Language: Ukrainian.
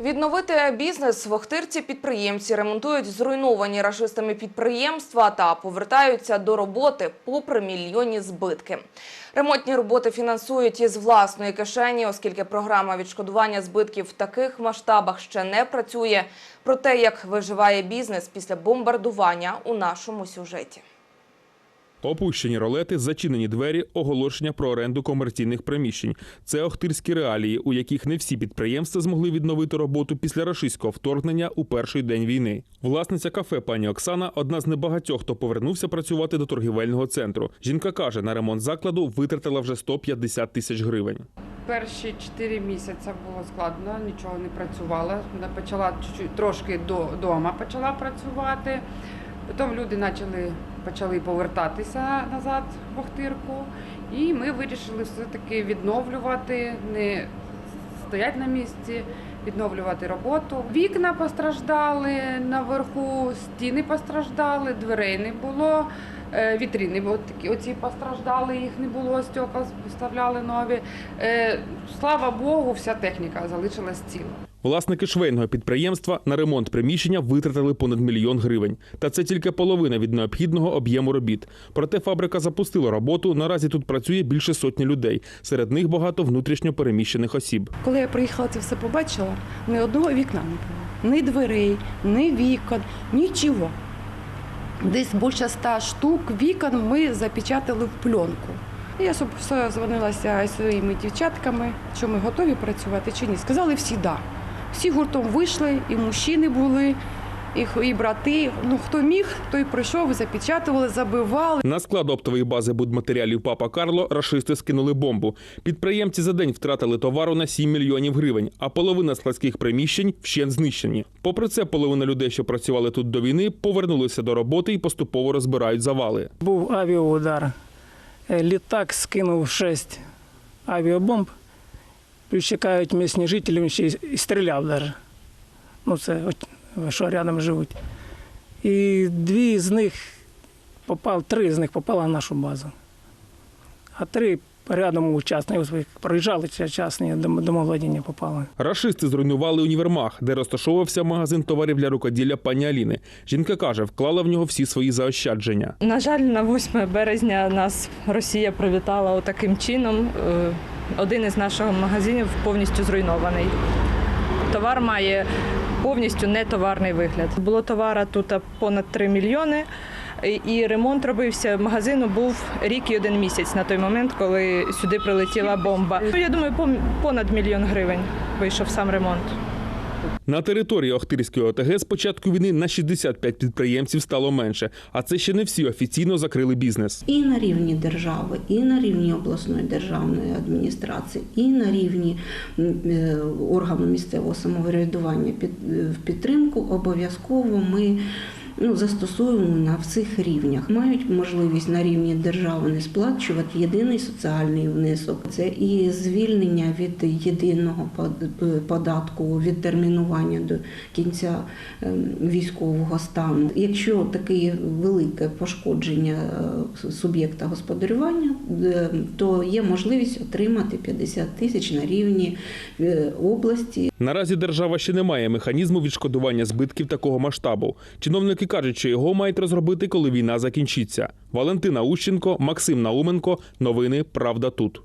Відновити бізнес в Охтирці підприємці ремонтують зруйновані рашистами підприємства та повертаються до роботи попри мільйонні збитки. Ремонтні роботи фінансують із власної кишені, оскільки програма відшкодування збитків в таких масштабах ще не працює. Про те, як виживає бізнес після бомбардування у нашому сюжеті. Опущені ролети, зачинені двері, оголошення про оренду комерційних приміщень. Це охтирські реалії, у яких не всі підприємства змогли відновити роботу після рашистського вторгнення у перший день війни. Власниця кафе пані Оксана одна з небагатьох, хто повернувся працювати до торгівельного центру. Жінка каже, на ремонт закладу витратила вже 150 тисяч гривень. Перші 4 місяці було складно, нічого не працювала. Почала трошки до почала працювати. Потім люди почали, почали повертатися назад в Охтирку. І ми вирішили все-таки відновлювати, не стоять на місці, відновлювати роботу. Вікна постраждали наверху, стіни постраждали, дверей не було. Е, Вітрини от такі оці постраждали, їх не було, стекла вставляли нові. Е, Слава Богу, вся техніка залишилась ціла. Власники швейного підприємства на ремонт приміщення витратили понад мільйон гривень. Та це тільки половина від необхідного об'єму робіт. Проте фабрика запустила роботу. Наразі тут працює більше сотні людей. Серед них багато внутрішньо переміщених осіб. Коли я приїхала, це все побачила, ні одного вікна не було. Ні дверей, ні вікон, нічого. Десь більше ста штук вікон ми запечатали в пленку. Я дзвонилася своїми дівчатками, що ми готові працювати чи ні. Сказали всі да. Всі гуртом вийшли, і мужчини були, і, і брати. Ну хто міг, той прийшов, запечатували, забивали. На склад оптової бази будматеріалів Папа Карло рашисти скинули бомбу. Підприємці за день втратили товару на 7 мільйонів гривень, а половина складських приміщень вщент знищені. Попри це, половина людей, що працювали тут до війни, повернулися до роботи і поступово розбирають завали. Був авіаудар. Е, Літак скинув шість авіабомб. Чекають місні жителі, він ще й стріляв навіть. Ну, це от, що рядом живуть. І дві з них попав, три з них попали на нашу базу. А три рядом у частні, ось ви проїжджали частні дом- домовладіння попали. Рашисти зруйнували універмаг, де розташовувався магазин товарів для рукоділля пані Аліни. Жінка каже, вклала в нього всі свої заощадження. На жаль, на 8 березня нас Росія привітала отаким чином. Е, Один із наших магазинів повністю зруйнований. Товар має повністю нетоварний вигляд. Було товара тут понад 3 мільйони, і- ремонт робився. Магазину був рік і один місяць на той момент, коли сюди прилетіла бомба. Ну, Я думаю, понад мільйон гривень вийшов сам ремонт. На території Охтирської ОТГ з початку війни на 65 підприємців стало менше, а це ще не всі офіційно закрили бізнес. і на рівні держави, і на рівні обласної державної адміністрації, і на рівні е, органу місцевого самоврядування е, в підтримку обов'язково ми. Ну, застосовуємо на всіх рівнях. Мають можливість на рівні держави не сплачувати єдиний соціальний внесок. Це і звільнення від єдиного под- податку, відтермінування до кінця ем, військового стану. Якщо таке велике пошкодження е, суб'єкта господарювання, е, то є можливість отримати 50 тисяч на рівні е, області. Наразі держава ще не має механізму відшкодування збитків такого масштабу. Чиновники кажуть, що його мають розробити, коли війна закінчиться. Валентина Ущенко, Максим Науменко. Новини Правда тут.